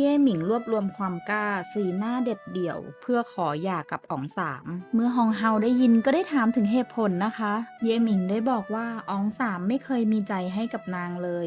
เย่หมิงรวบรวมความกล้าสีหน้าเด็ดเดี่ยว เพื่อขอหย่ากับอ๋องสาม เมื่อฮองเฮาได้ยินก็ได้ถามถึงเหตุผลนะคะ เย่หมิงได้บอกว่าอ๋องสามไม่เคยมีใจให้กับนางเลย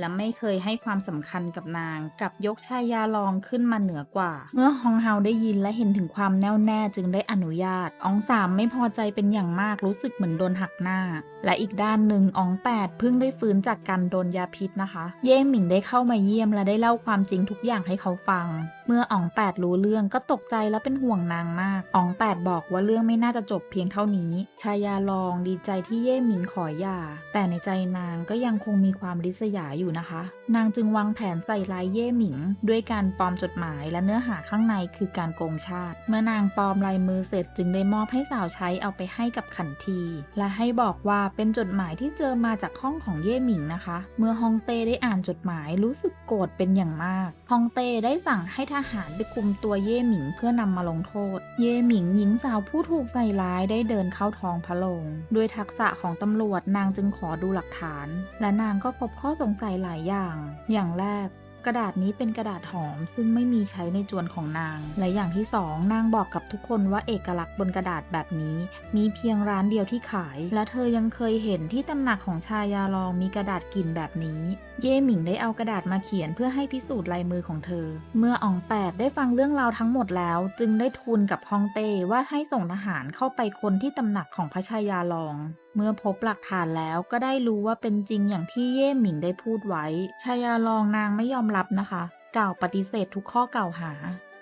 และไม่เคยให้ความสำคัญกับนาง กับยกชายาลองขึ้นมาเหนือกว่า เมื่อฮองเฮาได้ยินและเห็นถึงความแน่วแน่จึงได้อนุญาตอองสามไม่พอใจเป็นอย่างมากรู้สึกเหมือนโดนหักหน้า และอีกด้านหนึ่งอองแปดเพิ่งได้ฟื้นจากการโดนยาพิษนะคะ เย่หมิงได้เข้ามาเยี่ยมและได้เล่าความจริงทุกอย่างให้เขาฟัง เมื่ออ๋องแปดรู้เรื่องก็ตกใจและเป็นห่วงนางมากอ๋องแปดบอกว่าเรื่องไม่น่าจะจบเพียงเท่านี้ ชายาลองดีใจที่เย่หมิงขอหย่า แต่ในใจนางก็ยังคงมีความริษยาอยู่นะคะ นางจึงวางแผนใส่ร้ายเย่หมิง ด้วยการปลอมจดหมายและเนื้อหาข้างในคือการโกงชาติ เมื่อนางปลอมลายมือเสร็จจึงได้มอบให้สาวใช้เอาไปให้กับขันที และให้บอกว่าเป็นจดหมายที่เจอมาจากห้องของเย่หมิงนะคะ เมื่อฮองเต้ได้อ่านจดหมายรู้สึกโกรธเป็นอย่างมากฮองเต้ได้สั่งให้ทหารไปคุมตัวเย่หมิงเพื่อนำมาลงโทษ เย่หมิงหญิงสาวผู้ถูกใส่ร้ายได้เดินเข้าท้องพระโรงด้วยทักษะของตำรวจนางจึงขอดูหลักฐาน และนางก็พบข้อสงสัยหลายอย่าง อย่างแรก กระดาษนี้เป็นกระดาษหอมซึ่งไม่มีใช้ในจวนของนาง และอย่างที่สองนางบอกกับทุกคนว่าเอกลักษณ์บนกระดาษแบบนี้ มีเพียงร้านเดียวที่ขาย และเธอยังเคยเห็นที่ตำหนักของชายาลองมีกระดาษกลิ่นแบบนี้ เย่หมิงได้เอากระดาษมาเขียนเพื่อให้พิสูจน์ลายมือของเธอ เมื่ออองแปดได้ฟังเรื่องราวทั้งหมดแล้ว จึงได้ทูลกับฮองเต้ว่าให้ส่งทหารเข้าไปคนที่ตำหนักของพระชายาลองเมื่อพบหลักฐานแล้วก็ได้รู้ว่าเป็นจริงอย่างที่เย่หมิงได้พูดไว้ชายาลองนางไม่ยอมรับนะคะ กล่าวปฏิเสธทุกข้อกล่าวหา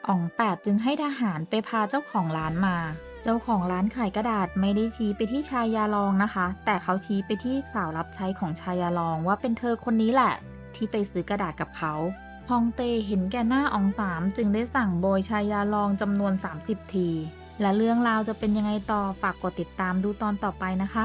อ่องแปดจึงให้ทหารไปพาเจ้าของร้านมา เจ้าของร้านขายกระดาษไม่ได้ชี้ไปที่ชายาลองนะคะ แต่เขาชี้ไปที่สาวรับใช้ของชายาลองว่าเป็นเธอคนนี้แหละ ที่ไปซื้อกระดาษกับเขาฮองเตเห็นแก่หน้าอองสามจึงได้สั่งโบยชายาลองจำนวน 30 ที และเรื่องราวจะเป็นยังไงต่อฝากกดติดตามดูตอนต่อไปนะคะ